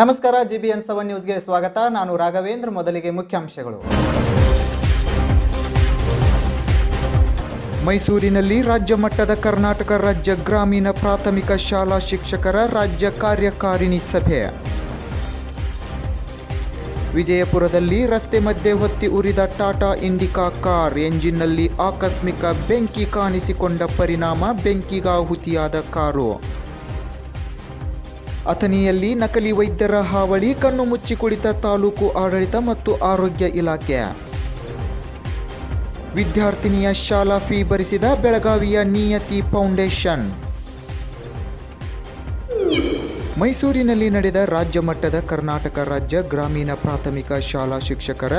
ನಮಸ್ಕಾರ G B N seven ನ್ಯೂಸ್ಗೆ ಸ್ವಾಗತ. ನಾನು ರಾಘವೇಂದ್ರ, ಮೊದಲಿಗೆ ಮುಖ್ಯಾಂಶಗಳು. ಮೈಸೂರಿನಲ್ಲಿ ರಾಜ್ಯ ಮಟ್ಟದ ಕರ್ನಾಟಕ ರಾಜ್ಯ ಗ್ರಾಮೀಣ ಪ್ರಾಥಮಿಕ ಶಾಲಾ ಶಿಕ್ಷಕರ ರಾಜ್ಯ ಕಾರ್ಯಕಾರಿಣಿ ಸಭೆ. ವಿಜಯಪುರದಲ್ಲಿ ರಸ್ತೆ ಮಧ್ಯೆ ಹೊತ್ತಿ ಉರಿದ ಟಾಟಾ ಇಂಡಿಕಾ ಕಾರ್ ಎಂಜಿನ್ನಲ್ಲಿ ಆಕಸ್ಮಿಕ ಬೆಂಕಿ ಕಾಣಿಸಿಕೊಂಡ ಪರಿಣಾಮ ಬೆಂಕಿಗಾಹುತಿಯಾದ ಕಾರು. ಅಥಣಿಯಲ್ಲಿ ನಕಲಿ ವೈದ್ಯರ ಹಾವಳಿ, ಕಣ್ಣು ಮುಚ್ಚಿ ಕುಳಿತ ತಾಲೂಕು ಆಡಳಿತ ಮತ್ತು ಆರೋಗ್ಯ ಇಲಾಖೆ. ವಿದ್ಯಾರ್ಥಿನಿಯ ಶಾಲಾ ಫೀ ಭರಿಸಿದ ಬೆಳಗಾವಿಯ ನಿಯತಿ ಫೌಂಡೇಶನ್. ಮೈಸೂರಿನಲ್ಲಿ ನಡೆದ ರಾಜ್ಯ ಮಟ್ಟದ ಕರ್ನಾಟಕ ರಾಜ್ಯ ಗ್ರಾಮೀಣ ಪ್ರಾಥಮಿಕ ಶಾಲಾ ಶಿಕ್ಷಕರ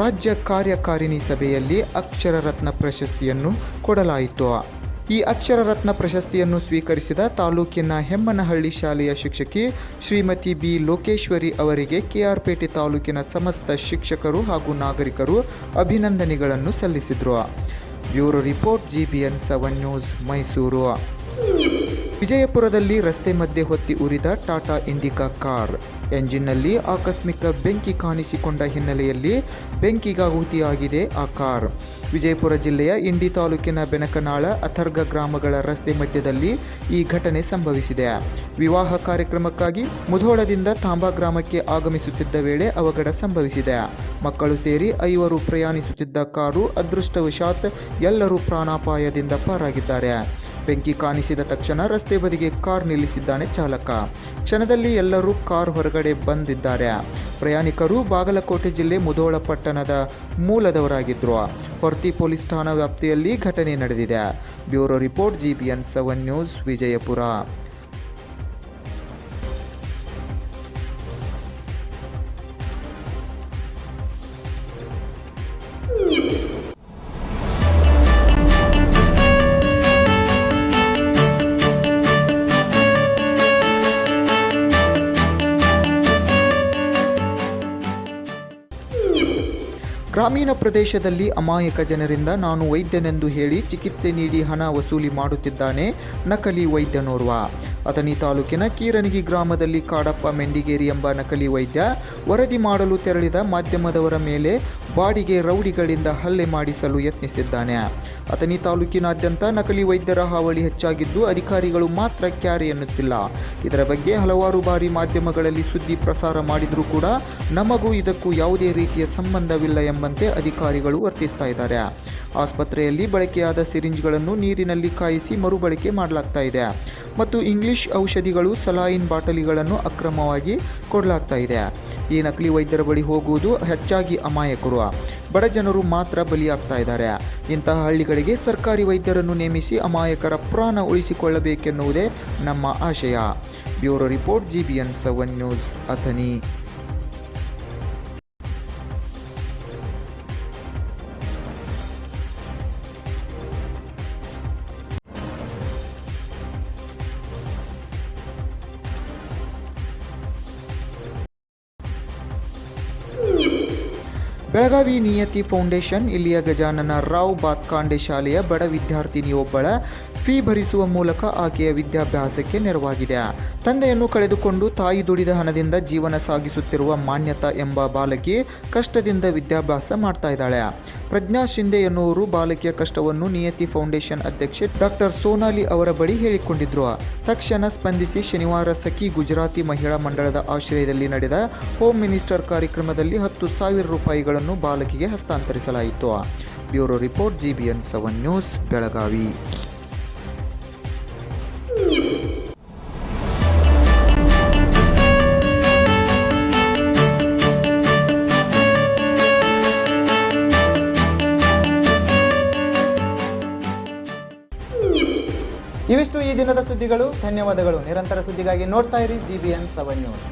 ರಾಜ್ಯ ಕಾರ್ಯಕಾರಿಣಿ ಸಭೆಯಲ್ಲಿ ಅಕ್ಷರರತ್ನ ಪ್ರಶಸ್ತಿಯನ್ನು ಕೊಡಲಾಯಿತು. ಈ ಅಕ್ಷರ ರತ್ನ ಪ್ರಶಸ್ತಿಯನ್ನು ಸ್ವೀಕರಿಸಿದ ತಾಲೂಕಿನ ಹೆಮ್ಮನಹಳ್ಳಿ ಶಾಲೆಯ ಶಿಕ್ಷಕಿ ಶ್ರೀಮತಿ ಬಿ ಲೋಕೇಶ್ವರಿ ಅವರಿಗೆ ಕೆಆರ್ಪೇಟೆ ತಾಲೂಕಿನ ಸಮಸ್ತ ಶಿಕ್ಷಕರು ಹಾಗೂ ನಾಗರಿಕರು ಅಭಿನಂದನೆಗಳನ್ನು ಸಲ್ಲಿಸಿದರು. Bureau report, GBN seven news, Mysuru. ವಿಜಯಪುರದಲ್ಲಿ ರಸ್ತೆ ಮಧ್ಯೆ ಹೊತ್ತಿ ಉರಿದ ಟಾಟಾ ಇಂಡಿಕಾ ಕಾರ್. ಎಂಜಿನ್ನಲ್ಲಿ ಆಕಸ್ಮಿಕ ಬೆಂಕಿ ಕಾಣಿಸಿಕೊಂಡ ಹಿನ್ನೆಲೆಯಲ್ಲಿ ಬೆಂಕಿಗಾಹುತಿಯಾಗಿದೆ ಆ ಕಾರ್. ವಿಜಯಪುರ ಜಿಲ್ಲೆಯ ಇಂಡಿ ತಾಲೂಕಿನ ಬೆನಕನಾಳ ಅಥರ್ಗ ಗ್ರಾಮಗಳ ರಸ್ತೆ ಮಧ್ಯದಲ್ಲಿ ಈ ಘಟನೆ ಸಂಭವಿಸಿದೆ. ವಿವಾಹ ಕಾರ್ಯಕ್ರಮಕ್ಕಾಗಿ ಮುಧೋಳದಿಂದ ತಾಂಬಾ ಗ್ರಾಮಕ್ಕೆ ಆಗಮಿಸುತ್ತಿದ್ದ ವೇಳೆ ಅವಘಡ ಸಂಭವಿಸಿದೆ. ಮಕ್ಕಳು ಸೇರಿ ಐವರು ಪ್ರಯಾಣಿಸುತ್ತಿದ್ದ ಕಾರು ಅದೃಷ್ಟವಶಾತ್ ಎಲ್ಲರೂ ಪ್ರಾಣಾಪಾಯದಿಂದ ಪಾರಾಗಿದ್ದಾರೆ. ಬೆಂಕಿ ಕಾಣಿಸಿದ ತಕ್ಷಣ ರಸ್ತೆ ಬದಿಗೆ ಕಾರ್ ನಿಲ್ಲಿಸಿದ್ದಾನೆ ಚಾಲಕ. ಕ್ಷಣದಲ್ಲಿ ಎಲ್ಲರೂ ಕಾರ್ ಹೊರಗಡೆ ಬಂದಿದ್ದಾರೆ. ಪ್ರಯಾಣಿಕರು ಬಾಗಲಕೋಟೆ ಜಿಲ್ಲೆ ಮುಧೋಳ ಪಟ್ಟಣದ ಮೂಲದವರಾಗಿದ್ದರು ಹೊರ್ತಿ ಪೊಲೀಸ್ ಠಾಣಾ ವ್ಯಾಪ್ತಿಯಲ್ಲಿ ಘಟನೆ ನಡೆದಿದೆ. Bureau report GBN seven news, Vijayapura. ಗ್ರಾಮೀಣ ಪ್ರದೇಶದಲ್ಲಿ ಅಮಾಯಕ ಜನರಿಂದ ನಾನು ವೈದ್ಯನೆಂದು ಹೇಳಿ ಚಿಕಿತ್ಸೆ ನೀಡಿ ಹಣ ವಸೂಲಿ ಮಾಡುತ್ತಿದ್ದಾನೆ ನಕಲಿ ವೈದ್ಯನೋರ್ವ ಅಥಣಿ ತಾಲೂಕಿನ ಕೀರನಗಿ ಗ್ರಾಮದಲ್ಲಿ ಕಾಡಪ್ಪ ಮೆಂಡಿಗೇರಿ ಎಂಬ ನಕಲಿ ವೈದ್ಯ ವರದಿ ಮಾಡಲು ತೆರಳಿದ ಮಾಧ್ಯಮದವರ ಮೇಲೆ ಬಾಡಿಗೆ ರೌಡಿಗಳಿಂದ ಹಲ್ಲೆ ಮಾಡಿಸಲು ಯತ್ನಿಸಿದ್ದಾನೆ. ಅಥಣಿ ತಾಲೂಕಿನಾದ್ಯಂತ ನಕಲಿ ವೈದ್ಯರ ಹಾವಳಿ ಹೆಚ್ಚಾಗಿದ್ದು ಅಧಿಕಾರಿಗಳು ಮಾತ್ರ ಕ್ಯಾರೆ ಎನ್ನುತ್ತಿಲ್ಲ. ಇದರ ಬಗ್ಗೆ ಹಲವಾರು ಬಾರಿ ಮಾಧ್ಯಮಗಳಲ್ಲಿ ಸುದ್ದಿ ಪ್ರಸಾರ ಮಾಡಿದರೂ ಕೂಡ ನಮಗೂ ಇದಕ್ಕೂ ಯಾವುದೇ ರೀತಿಯ ಸಂಬಂಧವಿಲ್ಲ ಎಂಬಂತೆ ಅಧಿಕಾರಿಗಳು ವರ್ತಿಸ್ತಾ ಇದ್ದಾರೆ. ಆಸ್ಪತ್ರೆಯಲ್ಲಿ ಬಳಕೆಯಾದ ಸಿರಿಂಜ್ಗಳನ್ನು ನೀರಿನಲ್ಲಿ ಕಾಯಿಸಿ ಮರುಬಳಕೆ ಮಾಡಲಾಗ್ತಾ ಇದೆ. ಮತ್ತು ಇಂಗ್ಲಿಷ್ ಔಷಧಿಗಳು ಸಲಾಯಿನ್ ಬಾಟಲಿಗಳನ್ನು ಅಕ್ರಮವಾಗಿ ಕೊಡಲಾಗ್ತಾ ಇದೆ. ಈ ನಕಲಿ ವೈದ್ಯರ ಬಳಿ ಹೋಗುವುದು ಹೆಚ್ಚಾಗಿ ಅಮಾಯಕರು. ಬಡ ಜನರು ಮಾತ್ರ ಬಲಿಯಾಗ್ತಾ ಇದ್ದಾರೆ. ಇಂತಹ ಹಳ್ಳಿಗಳಿಗೆ ಸರ್ಕಾರಿ ವೈದ್ಯರನ್ನು ನೇಮಿಸಿ ಅಮಾಯಕರ ಪ್ರಾಣ ಉಳಿಸಿಕೊಳ್ಳಬೇಕೆನ್ನುವುದೇ ನಮ್ಮ ಆಶಯ. Bureau report G B N seven news Athani. Belagavi Niyati foundation ಇಲ್ಲಿಯ ಗಜಾನನ ರಾವ್ ಬಾತ್ಕಾಂಡೆ ಶಾಲೆಯ ಬಡ ವಿದ್ಯಾರ್ಥಿನಿಯೊಬ್ಬಳ ಫೀ ಭರಿಸುವ ಮೂಲಕ ಆಕೆಯ ವಿದ್ಯಾಭ್ಯಾಸಕ್ಕೆ ನೆರವಾಗಿದೆ. ತಂದೆಯನ್ನು ಕಳೆದುಕೊಂಡು ತಾಯಿ ದುಡಿದ ಹಣದಿಂದ ಜೀವನ ಸಾಗಿಸುತ್ತಿರುವ ಮಾನ್ಯತಾ ಎಂಬ ಬಾಲಕಿ ಕಷ್ಟದಿಂದ ವಿದ್ಯಾಭ್ಯಾಸ ಮಾಡ್ತಾ ಇದ್ದಾಳೆ. ಪ್ರಜ್ಞಾ ಶಿಂದೆ ಎನ್ನುವರು ಬಾಲಕಿಯ ಕಷ್ಟವನ್ನು ನಿಯತಿ ಫೌಂಡೇಶನ್ ಅಧ್ಯಕ್ಷೆ ಡಾಕ್ಟರ್ ಸೋನಾಲಿ ಅವರ ಬಳಿ ಹೇಳಿಕೊಂಡಿದ್ರು. ತಕ್ಷಣ ಸ್ಪಂದಿಸಿ ಶನಿವಾರ ಸಖಿ ಗುಜರಾತಿ ಮಹಿಳಾ ಮಂಡಳದ ಆಶ್ರಯದಲ್ಲಿ ನಡೆದ ಹೋಮ್ ಮಿನಿಸ್ಟರ್ ಕಾರ್ಯಕ್ರಮದಲ್ಲಿ ಹತ್ತು ಸಾವಿರ ರೂಪಾಯಿಗಳನ್ನು ಬಾಲಕಿಗೆ ಹಸ್ತಾಂತರಿಸಲಾಯಿತು. Bureau report GBN seven news Belagavi. ಇವಿಷ್ಟು ಈ ದಿನದ ಸುದ್ದಿಗಳು. ಧನ್ಯವಾದಗಳು. ನಿರಂತರ ಸುದ್ದಿಗಾಗಿ ನೋಡ್ತಾ ಇರಿ G B N seven news